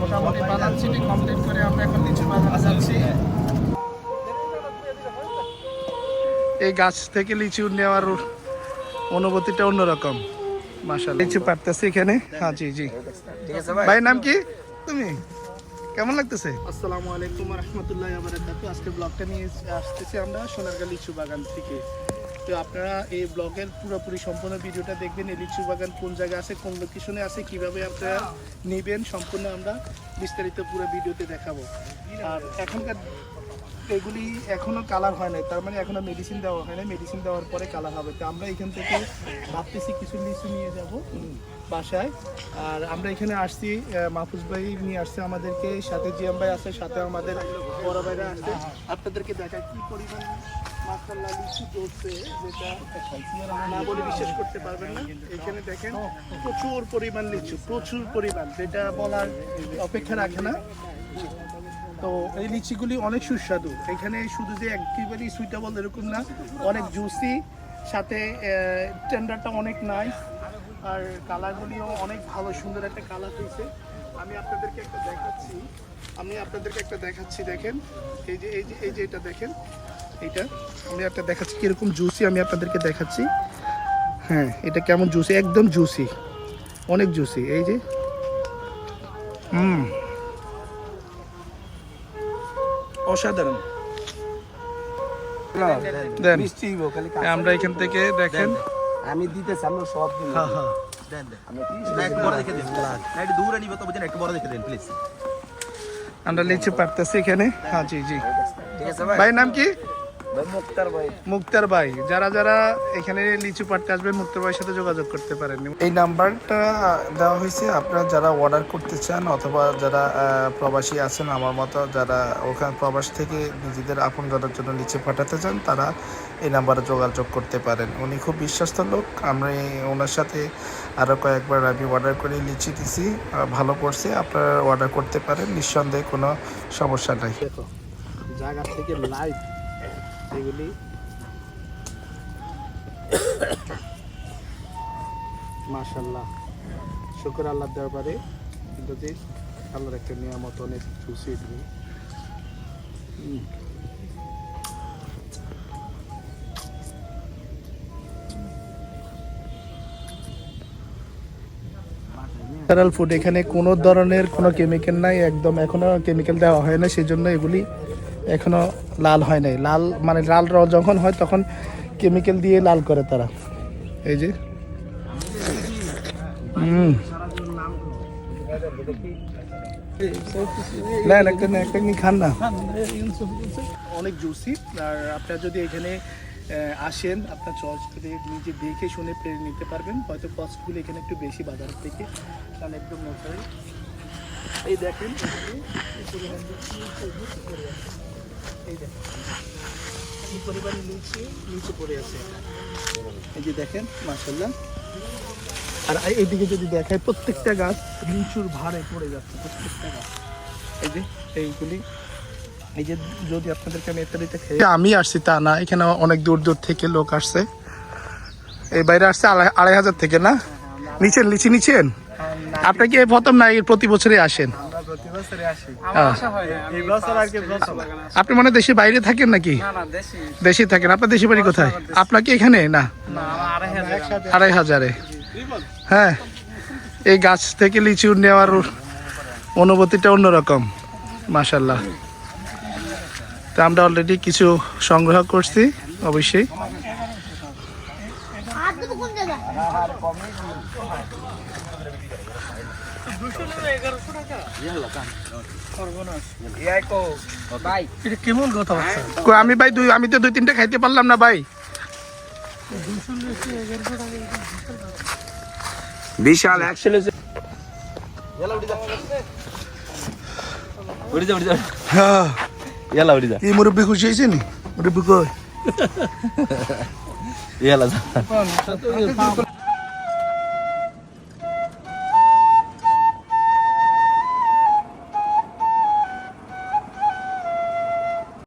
মোটামুটি city complete করে আমরা এখন লিচু বাগানে যাচ্ছি। এই গাছ থেকে লিচু নেওয়ার অনুভূতিটা অন্যরকম মাসাল লিচু পারতেছি এখানে? হ্যাঁ জি জি। ভাই নাম কি? তুমি? কেমন লাগতেছে? আসসালামু আলাইকুম রহমতুল্লাহ আজকে ব্লগটা নিয়ে আসতেছি আমরা সোনারগাঁ লিচু বাগান থেকে। তো আপনারা এই ব্লগের পুরোপুরি সম্পূর্ণ ভিডিওটা দেখবেন এই লিচু বাগান কোন জায়গায় আছে, কোন লোকেশনে আছে, কীভাবে আপনারা নেবেন, সম্পূর্ণ আমরা বিস্তারিত পুরো ভিডিওতে দেখাবো। আর এখনকার এগুলি এখনও কালার হয় নাই, তার মানে এখনও মেডিসিন দেওয়া হয় না মেডিসিন দেওয়ার পরে কালার হবে। তো আমরা এখান থেকে ভাবতেছি কিছু লিচু নিয়ে যাব বাসায়। আর আমরা এখানে আসছি মাহফুজ ভাই নিয়ে আসছে আমাদেরকে, সাথে জিয়াম ভাই আছে, সাথে আমাদের বড় ভাইরা আসছে আপনাদেরকে দেখা কি পরিমাণ মাসাল্লাহ লিচু চলছে যেটা না বলে বিশ্বাস করতে পারবেন না। এখানে দেখেন প্রচুর পরিমাণ লিচু, প্রচুর পরিমাণ, যেটা বলার অপেক্ষা রাখে না। তো এই লিচিগুলি অনেক সুস্বাদু। এখানে শুধু যে একেবারেই সুইটেবল এরকম না, অনেক জুসি সাথে টেন্ডারটা অনেক নাইস আর কালারগুলিও অনেক ভালো, সুন্দর একটা কালার হয়েছে আমি আপনাদেরকে একটা দেখাচ্ছি। আমি আপনাদেরকে একটা দেখাচ্ছি, দেখেন। এই যে এই যে এই যে এটা দেখেন। এইটা। আমি একটা দেখাচ্ছি কীরকম জুসি আমি আপনাদেরকে দেখাচ্ছি। হ্যাঁ এটা কেমন জুসি একদম জুসি অনেক জুসি এই যে। হুম। অসাধারণ। আমরা এখান থেকে দেখেন। আমি দিতেছি আমরা সব দিন হ্যাঁ হ্যাঁ। দেন দেন। বড় দেখে দিন। না একটু দূরে নিব তো বুঝেন একটু বড় দেখে দিন প্লিজ আমরা লিচু পারতেছি এখানে। হ্যাঁ জি জি। ঠিক আছে ভাই। ভাই নাম কি? মুক্তার ভাই। যারা যারা এখানে লিচু পাড়তে আসবেন মুক্তার ভাইয়ের সাথে যোগাযোগ করতে পারেন। এই নাম্বারটা দেওয়া হয়েছে আপনারা যারা অর্ডার করতে চান অথবা যারা প্রবাসী আছেন আমার মতো যারা ওখানে প্রবাস থেকে নিজেদের আপন জনের জন্য লিচু পাঠাতে চান তারা এই নাম্বারে যোগাযোগ করতে পারেন। উনি খুব বিশ্বস্ত লোক। আমরা ওনার সাথে আরও কয়েকবার আমি অর্ডার করে লিচি দিছি ভালো পড়ছে আপনারা অর্ডার করতে পারেন নিঃসন্দেহে কোনো সমস্যা নাই। জায়গা থেকে লাইভ এগুলি মাশাল্লাহ শুক্র আল্লাহ দরবারে কিন্তু যে আল্লাহর একটা নিয়ামত, অনেক খুশি হুম। ন্যাচারাল ফুড এখানে কোনো ধরনের কোনো কেমিক্যাল নাই, একদম এখনও কেমিক্যাল দেওয়া হয় না সেই জন্য এগুলি এখনও লাল হয় নাই। লাল মানে লাল যখন হয় তখন কেমিক্যাল দিয়ে লাল করে তারা। এই যে। খান না। অনেক জুসি। আর আপনার যদি এখানে আসেন, আপনার নিজে দেখে শুনে নিতে পারবেন। হয়তো এখানে একটু বেশি থেকে। এই দেখেন এই পরিমাণ লিচু আছে। এই দেখেন দেখেন আর এই- এইদিকে যদি দেখায় প্রত্যেকটা গাছ লিচুর ভারে পড়ে যাচ্ছে প্রত্যেকটা গাছ এই যে এইগুলি এই যে যদি আপনাদেরকে আমি একটা দিতে আমি আসছি তা না এখানে অনেক দূর দূর থেকে লোক আসছে এই বাইরে আসছে আড়াই আড়াই হাজার থেকে না নিচেন লিচি নিচেন আপনি কি প্রথম না প্রতি বছরই আসেন আপনি মানে দেশে বাইরে থাকেন নাকি? না না দেশি। দেশে থাকেন। আপনার দেশে বাড়ি কোথায়? আপনাকে এখানে? না। না আড়াই হাজার। হ্যাঁ। এই গাছ থেকে লিচু নেওয়ার অনুভূতিটা অন্যরকম মাশাল্লাহ তো আমরা অলরেডি কিছু সংগ্রহ করছি অবশ্যই হাত দেবো কোন জায়গায় ইয়াই কো ভাই এটা কেমন কথা কই আমি ভাই দুই আমি তো দুই তিনটা খাইতে পারলাম না ভাই বিশাল এই মুরব্বী খুশি হয়েছে নি? মুরব্বী কই? ইয়ালা যা।